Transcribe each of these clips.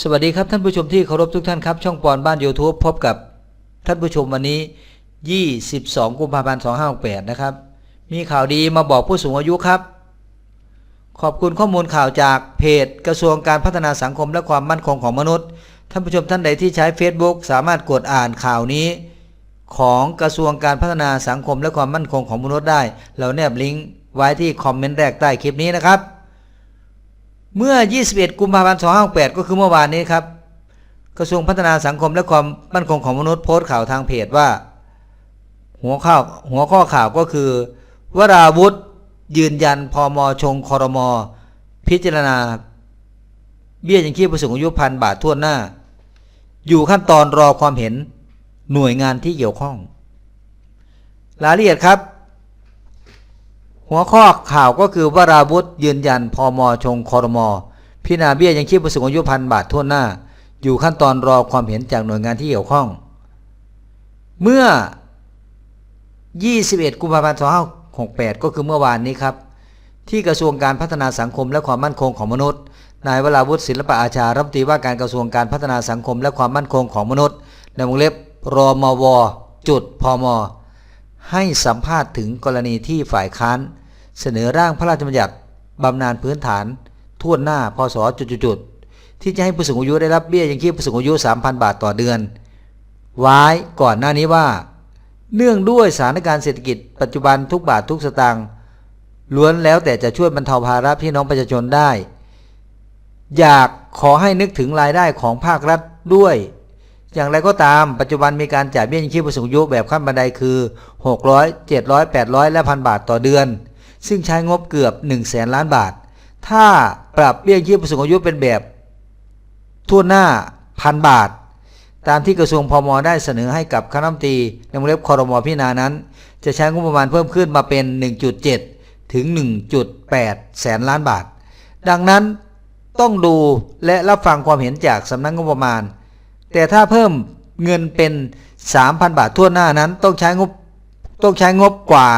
สวัสดีครับท่านผู้ชมที่เคารพทุกท่านครับ ช่องปอนบ้าน YouTube พบกับท่านผู้ชมวันนี้ 22 กุมภาพันธ์2568 นะครับ มีข่าวดีมาบอกผู้สูงอายุครับ ขอบคุณข้อมูลข่าวจากเพจ กระทรวงการพัฒนาสังคมและความมั่นคงของมนุษย์ ท่านผู้ชมท่านใดที่ใช้ Facebook สามารถกดอ่านข่าวนี้ ของกระทรวงการพัฒนาสังคมและความมั่นคงของมนุษย์ได้ เราแนบลิงก์ไว้ที่คอมเมนต์แรกใต้คลิปนี้นะครับ เมื่อ 21 กุมภาพันธ์2568 ก็คือเมื่อวานนี้ครับ กระทรวงพัฒนาสังคมและความมั่นคงของมนุษย์โพสต์ข่าวทางเพจว่า หัวข้อหัวข้อข่าวก็คือ วราวุธยืนยันพอมชงคอรมอพิจารณา เบี้ยยังชีพผู้สูงอายุพันบาททั่วหน้า อยู่ขั้นตอนรอความเห็นหน่วยงานที่เกี่ยวข้อง รายละเอียดครับ หัวข้อข่าวก็คือวราวุธยืนยันพอมชงคอรมอพิจาเบี้ยยังชีพผู้สูงอายุพันบาททั่วหน้า อยู่ขั้นตอนรอความเห็นจากหน่วยงานที่เกี่ยวข้อง เมื่อ 21 กุมภาพันธ์2568 ก็คือเมื่อวานนี้ครับ ที่กระทรวงการพัฒนาสังคมและความมั่นคงของมนุษย์นายวราวุฒิศิลปะอาชารัฐมนตรีว่าการกระทรวงการพัฒนาสังคมและความมั่นคงของมนุษย์ในวงเล็บรมวจุดพมให้สัมภาษณ์ถึงกรณีที่ฝ่ายค้าน เสนอร่างพระราชบัญญัติบำนาญพื้นฐานทั่วหน้าพศจุดๆที่จะให้ผู้สูงอายุได้รับเบี้ยยังชีพผู้สูงอายุ 3,000 บาทต่อเดือน ไว้ก่อนหน้านี้ว่า เนื่องด้วยสถานการณ์เศรษฐกิจปัจจุบันทุกบาททุกสตางค์ล้วนแล้วแต่จะช่วยบรรเทาภาระพี่น้องประชาชนได้ อยากขอให้นึกถึงรายได้ของภาครัฐด้วย อย่างไรก็ตามปัจจุบันมีการจ่ายเบี้ยยังชีพผู้สูงอายุแบบขั้นบันไดคือ 600 700 800 และพันบาทต่อเดือน ซึ่งใช้งบเกือบ1 0 0แสนล้านบาท ถ้าปรับเบี้ยยังชีพผู้สูงอายุเป็นแบบทั่วหน้าพันบาท ตามที่กระทรวงพมได้เสนอให้กับคณะรัฐมนตรีในวงเล็บคอรมอพิจารณานั้น จะใช้งบประมาณเพิ่มขึ้นมาเป็น 1.7 ถึง 1.8 แสนล้านบาท ดังนั้นต้องดูและรับฟังความเห็นจากสำนักงบประมาณ แต่ถ้าเพิ่มเงินเป็น 3,000 บาททั่วหน้านั้นต้องใช้งบต้องใช้งบกว่า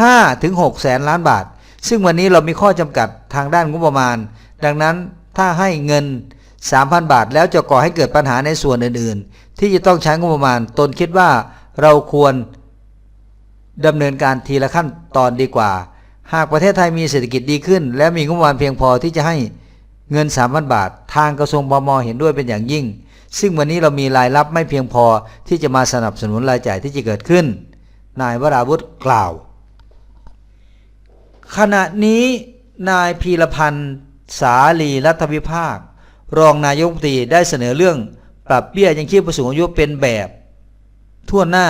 5ถึง6แสนล้านบาท ซึ่งวันนี้เรามีข้อจำกัดทางด้านงบประมาณ ดังนั้นถ้าให้เงิน 3,000 บาท แล้วจะก่อให้เกิดปัญหาในส่วนอื่นๆ ที่จะต้องใช้งบประมาณ ตนคิดว่าเราควรดำเนินการทีละขั้นตอนดีกว่า หากประเทศไทยมีเศรษฐกิจดีขึ้น และมีงบประมาณเพียงพอที่จะให้เงิน 3,000 บาท ทางกระทรวงพมเห็นด้วยเป็นอย่างยิ่ง ซึ่งวันนี้เรามีรายรับไม่เพียงพอที่จะมาสนับสนุนรายจ่ายที่จะเกิดขึ้น นายวราวุธกล่าว ณะนี้นายพีรพันธ์สาลีรัฐวิภาค รองนายกรัฐมนตรีได้เสนอเรื่องปรับเบี้ยยังชีพผู้สูงอายุเป็นแบบ ทั่วหน้า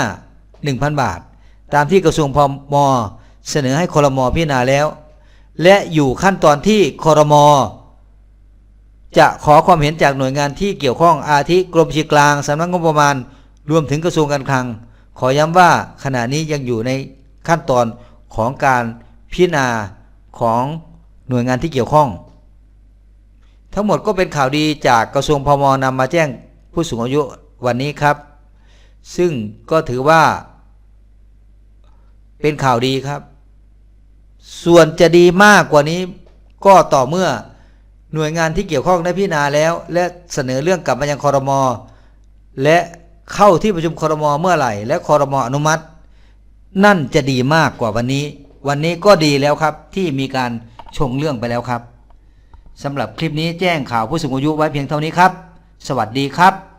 1,000 บาท ตามที่กระทรวงพมเสนอให้คอรมอพิจารณาแล้ว และอยู่ขั้นตอนที่คอรมอจะขอความเห็นจากหน่วยงานที่เกี่ยวข้องอาทิกรมชีกลางสำนักงบประมาณ รวมถึงกระทรวงการคลัง ขอย้ำว่าขณะนี้ยังอยู่ในขั้นตอนของการ พิจารณาของหน่วยงานที่เกี่ยวข้อง ทั้งหมดก็เป็นข่าวดีจากกระทรวงพมนำมาแจ้งผู้สูงอายุวันนี้ครับ ซึ่งก็ถือว่า เป็นข่าวดีครับ ส่วนจะดีมากกว่านี้ก็ต่อเมื่อหน่วยงานที่เกี่ยวข้องได้พิจารณาแล้ว และเสนอเรื่องกลับมายังคอรมอและเข้าที่ประชุมคอรมอเมื่อไหร่ และคอรมออนุมัติ นั่นจะดีมากกว่าวันนี้ วันนี้ก็ดีแล้วครับที่มีการชงเรื่องไปแล้วครับสำหรับคลิปนี้แจ้งข่าวผู้สูงอายุไว้เพียงเท่านี้ครับ สวัสดีครับ